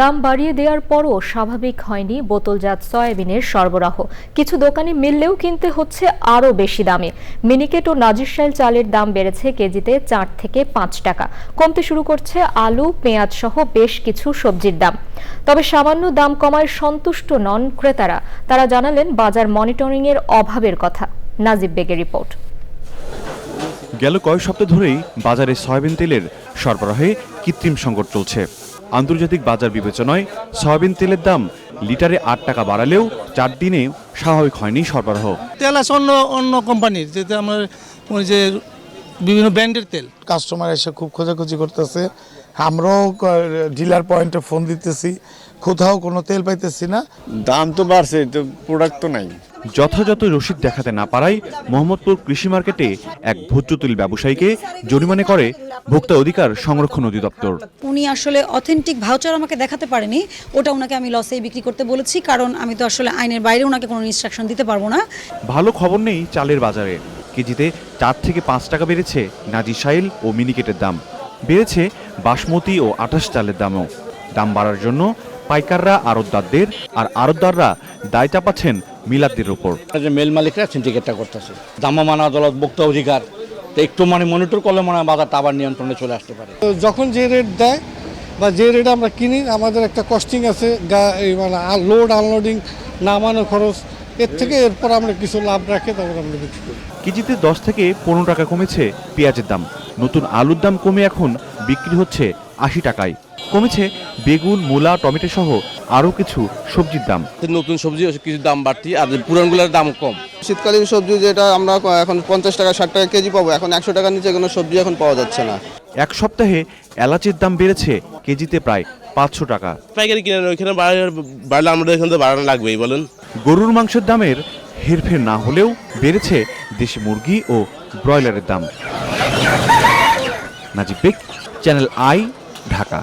দাম বাড়িয়ে দেওয়ার পরও স্বাভাবিক হয়নি বোতলজাত সয়াবিনের সরবরাহ। কিছু দোকানে মিললেও কিনতে হচ্ছে আরও বেশি দামে। মিনিকেট ও নাজিরশাইল চালের দাম বেড়েছে কেজিতে চার থেকে পাঁচ টাকা। কমতে শুরু করছে আলু, পেঁয়াজ সহ বেশ কিছু সবজির দাম। তবে সামান্য দাম কমায় সন্তুষ্ট নন ক্রেতারা। তারা জানালেন, বাজার মনিটরিংয়ের অভাবের কথা। নাজিব বেগের রিপোর্ট। গেল কয়েক সপ্তাহ ধরেই বাজারে সয়াবিন তেলের সরবরাহে কৃত্রিম সংকট চলছে। আন্তর্জাতিক বাজার বিবেচনায় সয়াবিন তেলের দাম লিটারে আট টাকা বাড়ালেও চার দিনে স্বাভাবিক হয়নি সরবরাহ। তেল আছে অন্য অন্য কোম্পানির যেটা আমার ওই যে বিভিন্ন ব্র্যান্ডের তেল। কাস্টমার এসে খুব খোঁজাখুঁজি করতেছে। আমরাও ডিলার পয়েন্টে ফোন দিতেছি। কোথাও কোনো তেল পাইতেছি না। দাম তো বাড়ছে তো প্রোডাক্ট তো নাই। যথাযথ রসিদ দেখাতে না পারায় মোহাম্মদপুর কৃষি মার্কেটে এক ভোজ্য তেল ব্যবসায়ীকে জরিমানা করে ভোক্তা অধিকার সংরক্ষণ অধিদপ্তর। উনি আসলে অথেন্টিক ভাউচার আমাকে দেখাতে পারেনি। ওটা ওনাকে আমি লসেই বিক্রি করতে বলেছি কারণ আমি তো আসলে আইনের বাইরে ওনাকে কোনো ইনস্ট্রাকশন দিতে পারব না। ভালো খবর নেই চালের বাজারে। কেজিতে চার থেকে পাঁচ টাকা বেড়েছে নাজি সাইল ও মিনিকেটের দাম। বেড়েছে বাসমতি ও আঠাশ চালের দামও। দাম বাড়ার জন্য পাইকাররা আড়তদারদের আর আড়তদাররা দায় চাপাচ্ছেন মিলাদদের ওপর যে মেল মালিকরা সিন্ডিকেটটা করতেছে। দামা মানা আদালত ভোক্তা অধিকার তো একটু মানে মনিটর করলে মনে হয় বাজারটা আবার নিয়ন্ত্রণে চলে আসতে পারে। তো যখন যে রেট দেয় বা যে রেট আমরা কিনি আমাদের একটা কস্টিং আছে গা- এই মানে লোড আনলোডিং নামানো খরচ এর থেকে এরপর আমরা কিছু লাভ রাখে তারপর আমরা বিক্রি করি। কেজিতে দশ থেকে পনেরো টাকা কমেছে পেঁয়াজের দাম। নতুন আলুর দাম কমে এখন বিক্রি হচ্ছে আশি টাকায়। কমেছে বেগুন মূলা টমেটো সহ আরও কিছু সবজির দাম। নতুন সবজি কিছু দাম বাড়তি আর পুরানগুলোর দাম কম। শীতকালীন সবজি যেটা আমরা এখন পঞ্চাশ টাকা ষাট টাকা কেজি পাবো এখন একশো টাকার নিচে কোনো সবজি এখন পাওয়া যাচ্ছে না। এক সপ্তাহে এলাচের দাম বেড়েছে কেজিতে প্রায় পাঁচশো টাকা। পাইকারি কিনেন ওইখানে বাড়লে আমাদের এখানে বাড়ানো লাগবেই বলেন। গরুর মাংসের দামের হেরফের না হলেও বেড়েছে দেশি মুরগি ও ব্রয়লারের দাম। Najib Baig channel I Dhaka.